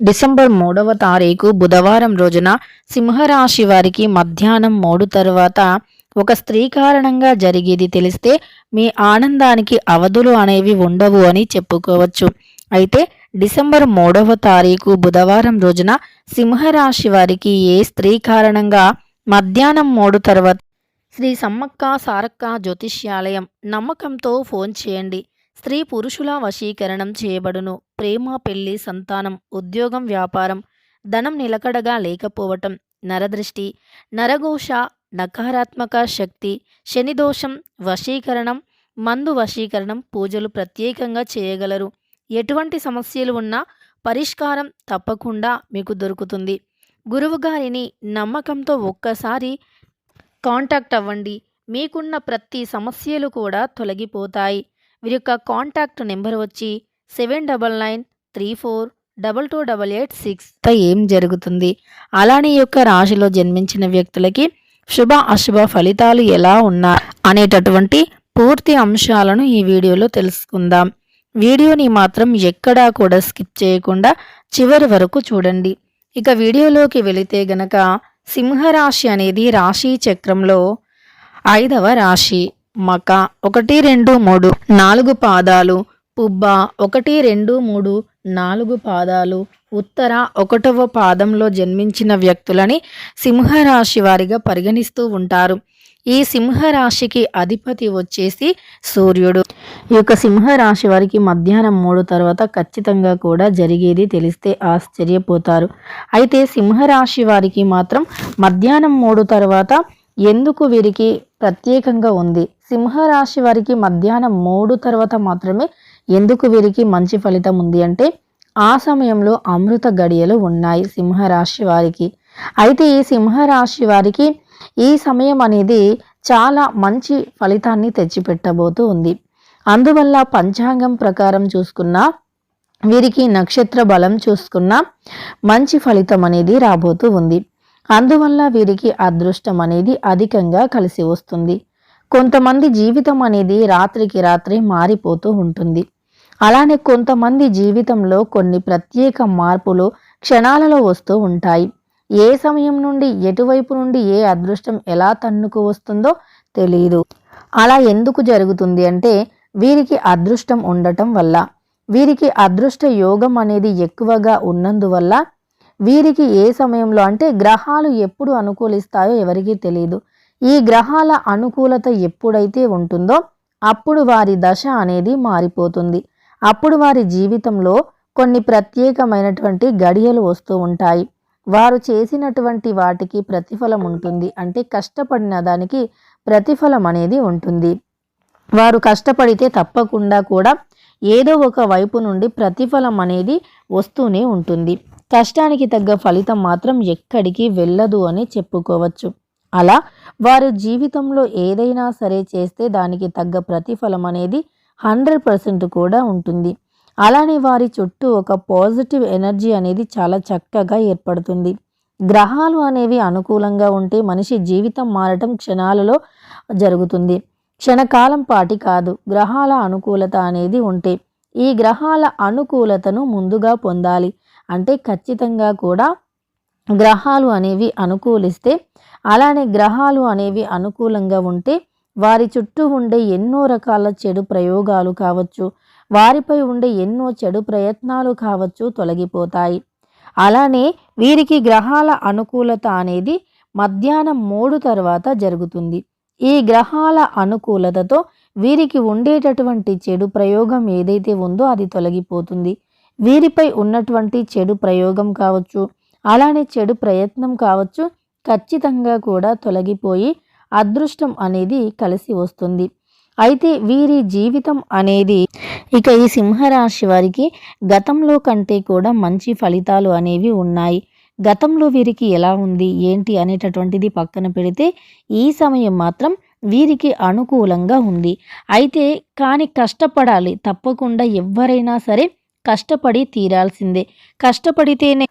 December మూడవ తారీఖు బుధవారం రోజున సింహరాశి వారికి మధ్యాహ్నం మూడు తరువాత ఒక స్త్రీ కారణంగా జరిగేది తెలిస్తే మీ ఆనందానికి అవధులు అనేవి ఉండవు అని చెప్పుకోవచ్చు. అయితే డిసెంబర్ మూడవ తారీఖు బుధవారం రోజున సింహరాశి వారికి ఏ స్త్రీ కారణంగా మధ్యాహ్నం మూడు తర్వాత శ్రీ సమ్మక్క సారక్క జ్యోతిష్యాలయం నమ్మకంతో ఫోన్ చేయండి. స్త్రీ పురుషుల వశీకరణం చేయబడును. ప్రేమ పెళ్ళి సంతానం ఉద్యోగం వ్యాపారం ధనం నిలకడగా లేకపోవటం నరదృష్టి నరఘోష నకారాత్మక శక్తి శనిదోషం వశీకరణం మందు వశీకరణం పూజలు ప్రత్యేకంగా చేయగలరు. ఎటువంటి సమస్యలు ఉన్నా పరిష్కారం తప్పకుండా మీకు దొరుకుతుంది. గురువుగారిని నమ్మకంతో ఒక్కసారి కాంటాక్ట్ అవ్వండి. మీకున్న ప్రతి సమస్యలు కూడా తొలగిపోతాయి. వీరి యొక్క కాంటాక్ట్ నెంబర్ వచ్చి seven double nine three four double two double eight six ఏం జరుగుతుంది? అలానే యొక్క రాశిలో జన్మించిన వ్యక్తులకి శుభ అశుభ ఫలితాలు ఎలా ఉన్నా అనేటటువంటి పూర్తి అంశాలను ఈ వీడియోలో తెలుసుకుందాం. వీడియోని మాత్రం ఎక్కడా కూడా స్కిప్ చేయకుండా చివరి వరకు చూడండి. ఇక వీడియోలోకి వెళితే గనక సింహరాశి అనేది రాశి చక్రంలో ఐదవ రాశి. మక ఒకటి రెండు మూడు నాలుగు పాదాలు పుబ్బ ఒకటి రెండు మూడు నాలుగు పాదాలు ఉత్తర ఒకటవ పాదంలో జన్మించిన వ్యక్తులని సింహరాశి వారిగా పరిగణిస్తూ ఉంటారు. ఈ సింహరాశికి అధిపతి వచ్చేసి సూర్యుడు. ఈ యొక్క సింహరాశి వారికి మధ్యాహ్నం మూడు తర్వాత ఖచ్చితంగా కూడా జరిగేది తెలిస్తే ఆశ్చర్యపోతారు. అయితే సింహరాశి వారికి మాత్రం మధ్యాహ్నం మూడు తర్వాత ఎందుకు వీరికి ప్రత్యేకంగా ఉంది? సింహరాశి వారికి మధ్యాహ్నం మూడు తర్వాత మాత్రమే ఎందుకు వీరికి మంచి ఫలితం ఉంది అంటే ఆ సమయంలో అమృత గడియలు ఉన్నాయి సింహరాశి వారికి. అయితే ఈ సింహరాశి వారికి ఈ సమయం అనేది చాలా మంచి ఫలితాన్ని తెచ్చిపెట్టబోతూ ఉంది. అందువల్ల పంచాంగం ప్రకారం చూసుకున్నా వీరికి నక్షత్ర బలం చూసుకున్నా మంచి ఫలితం అనేది రాబోతూ ఉంది. అందువల్ల వీరికి అదృష్టం అనేది అధికంగా కలిసి వస్తుంది. కొంతమంది జీవితం అనేది రాత్రికి రాత్రి మారిపోతూ ఉంటుంది. అలానే కొంతమంది జీవితంలో కొన్ని ప్రత్యేక మార్పులు క్షణాలలో వస్తూ ఉంటాయి. ఏ సమయం నుండి ఎటువైపు నుండి ఏ అదృష్టం ఎలా తన్నుకు వస్తుందో తెలియదు అలా ఎందుకు జరుగుతుంది అంటే వీరికి అదృష్టం ఉండటం వల్ల. వీరికి అదృష్ట యోగం అనేది ఎక్కువగా ఉన్నందువల్ల వీరికి ఏ సమయంలో అంటే గ్రహాలు ఎప్పుడు అనుకూలిస్తాయో ఎవరికీ తెలియదు ఈ గ్రహాల అనుకూలత ఎప్పుడైతే ఉంటుందో అప్పుడు వారి దశ అనేది మారిపోతుంది. అప్పుడు వారి జీవితంలో కొన్ని ప్రత్యేకమైనటువంటి గడియలు వస్తూ ఉంటాయి. వారు చేసినటువంటి వాటికి ప్రతిఫలం ఉంటుంది. అంటే కష్టపడిన దానికి ప్రతిఫలం అనేది ఉంటుంది. వారు కష్టపడితే తప్పకుండా కూడా ఏదో ఒక వైపు నుండి ప్రతిఫలం అనేది వస్తూనే ఉంటుంది. కష్టానికి తగ్గ ఫలితం మాత్రం ఎక్కడికి వెళ్ళదు అని చెప్పుకోవచ్చు. అలా వారు జీవితంలో ఏదైనా సరే చేస్తే దానికి తగ్గ ప్రతిఫలం అనేది హండ్రెడ్ పర్సెంట్ కూడా ఉంటుంది. అలానే వారి చుట్టూ ఒక పాజిటివ్ ఎనర్జీ అనేది చాలా చక్కగా ఏర్పడుతుంది. గ్రహాలు అనేవి అనుకూలంగా ఉంటే మనిషి జీవితం మారటం క్షణాలలో జరుగుతుంది. క్షణకాలం పాటి కాదు గ్రహాల అనుకూలత అనేది ఉంటే ఈ గ్రహాల అనుకూలతను ముందుగా పొందాలి. అంటే ఖచ్చితంగా కూడా గ్రహాలు అనేవి అనుకూలిస్తే అలానే గ్రహాలు అనేవి అనుకూలంగా ఉంటే వారి చుట్టూ ఉండే ఎన్నో రకాల చెడు ప్రయోగాలు కావచ్చు వారిపై ఉండే ఎన్నో చెడు ప్రయత్నాలు కావచ్చు తొలగిపోతాయి. అలానే వీరికి గ్రహాల అనుకూలత అనేది మధ్యాహ్నం మూడు తర్వాత జరుగుతుంది. ఈ గ్రహాల అనుకూలతతో వీరికి ఉండేటటువంటి చెడు ప్రయోగం ఏదైతే ఉందో అది తొలగిపోతుంది. వీరిపై ఉన్నటువంటి చెడు ప్రయోగం కావచ్చు అలానే చెడు ప్రయత్నం కావచ్చు ఖచ్చితంగా కూడా తొలగిపోయి అదృష్టం అనేది కలిసి వస్తుంది. అయితే వీరి జీవితం అనేది ఇక ఈ సింహరాశి వారికి గతంలో కంటే కూడా మంచి ఫలితాలు అనేవి ఉన్నాయి. గతంలో వీరికి ఎలా ఉంది ఏంటి అనేటటువంటిది పక్కన పెడితే ఈ సమయం మాత్రం వీరికి అనుకూలంగా ఉంది. అయితే కానీ కష్టపడాలి తప్పకుండా ఎవరైనా సరే కష్టపడి తీరాల్సిందే. కష్టపడితేనే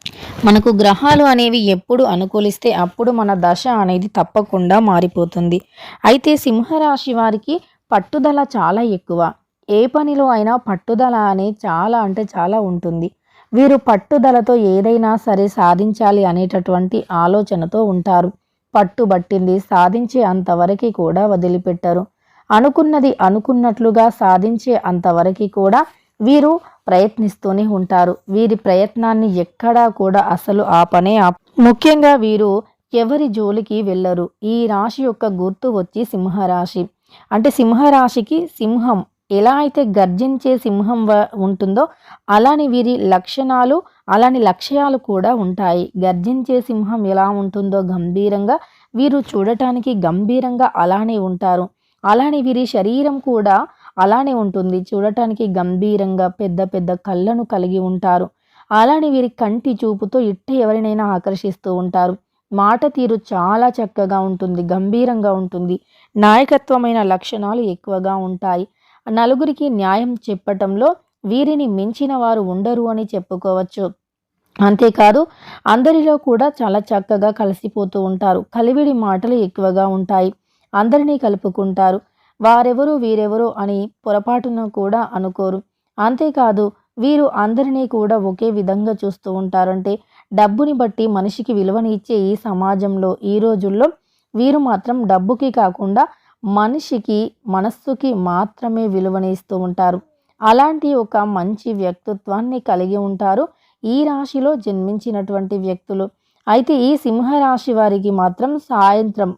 మనకు గ్రహాలు అనేవి ఎప్పుడు అనుకూలిస్తే అప్పుడు మన దశ అనేది తప్పకుండా మారిపోతుంది. అయితే సింహరాశి వారికి పట్టుదల చాలా ఎక్కువ. ఏ పనిలో అయినా పట్టుదల అనేది చాలా అంటే చాలా ఉంటుంది. వీరు పట్టుదలతో ఏదైనా సరే సాధించాలి అనేటటువంటి ఆలోచనతో ఉంటారు. పట్టుబట్టింది సాధించే అంతవరకు కూడా వదిలిపెట్టరు. అనుకున్నది అనుకున్నట్లుగా సాధించే అంతవరకు కూడా వీరు ప్రయత్నిస్తూనే ఉంటారు. వీరి ప్రయత్నాన్ని ఎక్కడా కూడా అసలు ఆపనే ఆప ముఖ్యంగా వీరు ఎవరి జోలికి వెళ్ళరు. ఈ రాశి యొక్క గుర్తు వచ్చి సింహరాశి. అంటే సింహరాశికి సింహం ఎలా అయితే గర్జించే సింహం వ- ఉంటుందో అలాని వీరి లక్షణాలు అలాని లక్ష్యాలు కూడా ఉంటాయి. గర్జించే సింహం ఎలా ఉంటుందో గంభీరంగా వీరు చూడటానికి గంభీరంగా అలానే ఉంటారు. అలానే వీరి శరీరం కూడా అలానే ఉంటుంది. చూడటానికి గంభీరంగా పెద్ద పెద్ద కళ్ళను కలిగి ఉంటారు. అలానే వీరి కంటి చూపుతో ఇట్ట ఎవరినైనా ఆకర్షిస్తూ ఉంటారు. మాట తీరు చాలా చక్కగా ఉంటుంది. గంభీరంగా ఉంటుంది. నాయకత్వమైన లక్షణాలు ఎక్కువగా ఉంటాయి. నలుగురికి న్యాయం చెప్పటంలో వీరిని మించిన వారు ఉండరు అని చెప్పుకోవచ్చు. అంతేకాదు అందరిలో కూడా చాలా చక్కగా కలిసిపోతూ ఉంటారు. కలివిడి మాటలు ఎక్కువగా ఉంటాయి. అందరినీ కలుపుకుంటారు. వారెవరు వీరెవరు అని పొరపాటున కూడా అనుకోరు. అంతేకాదు వీరు అందరినీ కూడా ఒకే విధంగా చూస్తూ ఉంటారంటే డబ్బుని బట్టి మనిషికి విలువని ఇచ్చే ఈ సమాజంలో ఈ రోజుల్లో వీరు మాత్రం డబ్బుకి కాకుండా మనిషికి మనస్సుకి మాత్రమే విలువని ఇస్తూ ఉంటారు. అలాంటి ఒక మంచి వ్యక్తిత్వాన్ని కలిగి ఉంటారు ఈ రాశిలో జన్మించినటువంటి వ్యక్తులు. అయితే ఈ సింహరాశి వారికి మాత్రం సాయంత్రం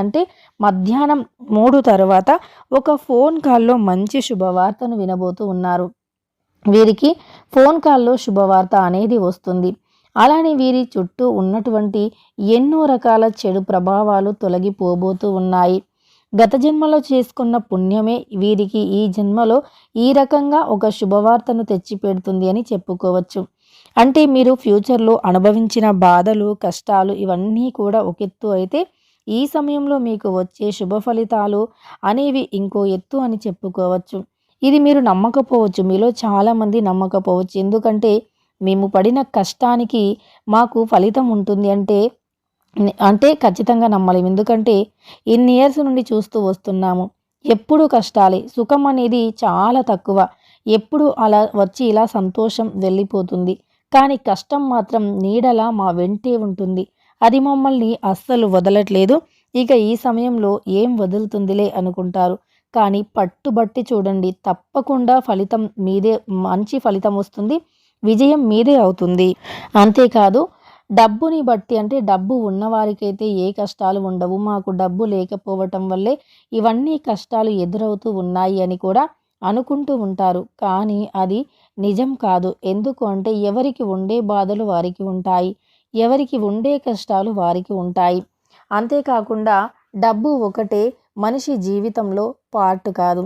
అంటే మధ్యాహ్నం మూడు తర్వాత ఒక ఫోన్ కాల్లో మంచి శుభవార్తను వినబోతూ ఉన్నారు. వీరికి ఫోన్ కాల్లో శుభవార్త అనేది వస్తుంది. అలానే వీరి చుట్టూ ఉన్నటువంటి ఎన్నో రకాల చెడు ప్రభావాలు తొలగిపోబోతూ ఉన్నాయి. గత జన్మలో చేసుకున్న పుణ్యమే వీరికి ఈ జన్మలో ఈ రకంగా ఒక శుభవార్తను తెచ్చిపెడుతుంది అని చెప్పుకోవచ్చు. అంటే మీరు ఫ్యూచర్లో అనుభవించిన బాధలు కష్టాలు ఇవన్నీ కూడా ఒక ఎత్తు అయితే ఈ సమయంలో మీకు వచ్చే శుభ ఫలితాలు అనేవి ఇంకో ఎత్తు అని చెప్పుకోవచ్చు. ఇది మీరు నమ్మకపోవచ్చు. మీలో చాలామంది నమ్మకపోవచ్చు. ఎందుకంటే మేము పడిన కష్టానికి మాకు ఫలితం ఉంటుంది అంటే అంటే ఖచ్చితంగా నమ్మలేము. ఎందుకంటే ఇన్ని ఇయర్స్ నుండి చూస్తూ వస్తున్నాము. ఎప్పుడు కష్టాలే. సుఖం అనేది చాలా తక్కువ. ఎప్పుడు అలా వచ్చి ఇలా సంతోషం వెళ్ళిపోతుంది. కానీ కష్టం మాత్రం నీడలా మా వెంటే ఉంటుంది. అది మమ్మల్ని అస్సలు వదలట్లేదు. ఇక ఈ సమయంలో ఏం వదులుతుందిలే అనుకుంటారు. కానీ పట్టుబట్టి చూడండి తప్పకుండా ఫలితం మీదే మంచి ఫలితం వస్తుంది. విజయం మీదే అవుతుంది. అంతేకాదు డబ్బుని బట్టి అంటే డబ్బు ఉన్నవారికైతే ఏ కష్టాలు ఉండవు. మాకు డబ్బు లేకపోవటం వల్లే ఇవన్నీ కష్టాలు ఎదురవుతూ ఉన్నాయి అని కూడా అనుకుంటూ ఉంటారు. కానీ అది నిజం కాదు. ఎందుకు అంటే ఎవరికి ఉండే బాధలు వారికి ఉంటాయి. ఎవరికి ఉండే కష్టాలు వారికి ఉంటాయి. అంతేకాకుండా డబ్బు ఒకటే మనిషి జీవితంలో పార్ట్ కాదు.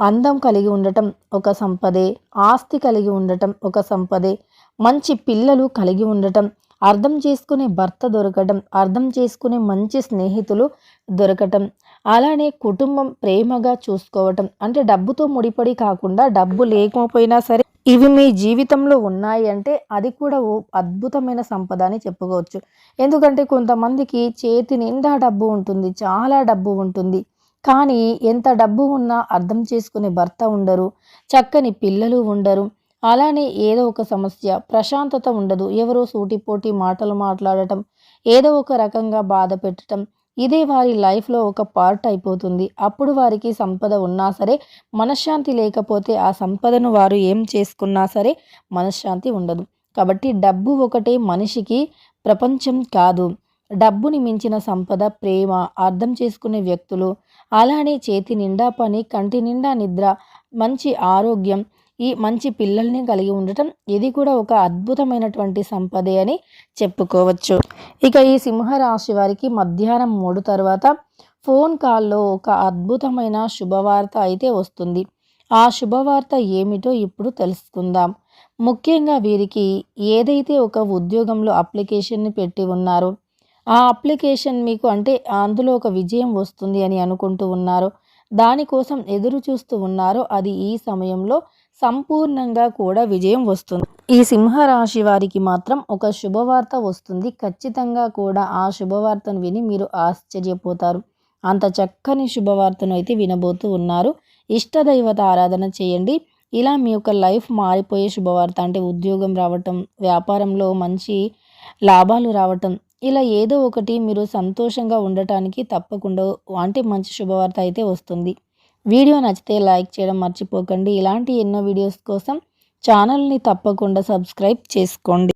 అందం కలిగి ఉండటం ఒక సంపదే. ఆస్తి కలిగి ఉండటం ఒక సంపదే. మంచి పిల్లలు కలిగి ఉండటం అర్థం చేసుకునే భర్త దొరకటం అర్థం చేసుకునే మంచి స్నేహితులు దొరకటం అలానే కుటుంబం ప్రేమగా చూసుకోవటం. అంటే డబ్బుతో ముడిపడి కాకుండా డబ్బు లేకపోయినా సరే ఇవి మీ జీవితంలో ఉన్నాయి అంటే అది కూడా ఓ అద్భుతమైన సంపద అని చెప్పుకోవచ్చు. ఎందుకంటే కొంతమందికి చేతి నిండా డబ్బు ఉంటుంది చాలా డబ్బు ఉంటుంది. కానీ ఎంత డబ్బు ఉన్నా అర్థం చేసుకునే భర్త ఉండరు చక్కని పిల్లలు ఉండరు. అలానే ఏదో ఒక సమస్య ప్రశాంతత ఉండదు. ఎవరో సూటిపోటి మాటలు మాట్లాడటం ఏదో ఒక రకంగా బాధ పెట్టడం ఇదే వారి లైఫ్లో ఒక పార్ట్ అయిపోతుంది. అప్పుడు వారికి సంపద ఉన్నా సరే మనశ్శాంతి లేకపోతే ఆ సంపదను వారు ఏం చేసుకున్నా సరే మనశ్శాంతి ఉండదు. కాబట్టి డబ్బు ఒకటే మనిషికి ప్రపంచం కాదు. డబ్బుని మించిన సంపద ప్రేమ అర్థం చేసుకునే వ్యక్తులు అలానే చేతి నిండా పని కంటి నిండా నిద్ర మంచి ఆరోగ్యం ఈ మంచి పిల్లల్ని కలిగి ఉండటం ఇది కూడా ఒక అద్భుతమైనటువంటి సంపదే అని చెప్పుకోవచ్చు. ఇక ఈ సింహరాశి వారికి మధ్యాహ్నం మూడు తర్వాత ఫోన్ కాల్లో ఒక అద్భుతమైన శుభవార్త అయితే వస్తుంది. ఆ శుభవార్త ఏమిటో ఇప్పుడు తెలుసుకుందాం. ముఖ్యంగా వీరికి ఏదైతే ఒక ఉద్యోగంలో అప్లికేషన్ని పెట్టి ఉన్నారో ఆ అప్లికేషన్ మీకు అంటే అందులో ఒక విజయం వస్తుంది అని అనుకుంటూ ఉన్నారో. దానికోసం ఎదురు చూస్తూ ఉన్నారో అది ఈ సమయంలో సంపూర్ణంగా కూడా విజయం వస్తుంది. ఈ సింహరాశి వారికి మాత్రం ఒక శుభవార్త వస్తుంది. ఖచ్చితంగా కూడా ఆ శుభవార్తను విని మీరు ఆశ్చర్యపోతారు. అంత చక్కని శుభవార్తను అయితే వినబోతూ ఉన్నారు. ఇష్టదైవత ఆరాధన చేయండి. ఇలా మీ యొక్క లైఫ్ మారిపోయే శుభవార్త అంటే ఉద్యోగం రావటం వ్యాపారంలో మంచి లాభాలు రావటం ఇలా ఏదో ఒకటి మీరు సంతోషంగా ఉండటానికి తప్పకుండా అంటే మంచి శుభవార్త అయితే వస్తుంది. వీడియో నచ్చితే లైక్ చేయడం మర్చిపోకండి. ఇలాంటి ఎన్నో వీడియోస్ కోసం ఛానల్ని తప్పకుండా సబ్స్క్రైబ్ చేసుకోండి.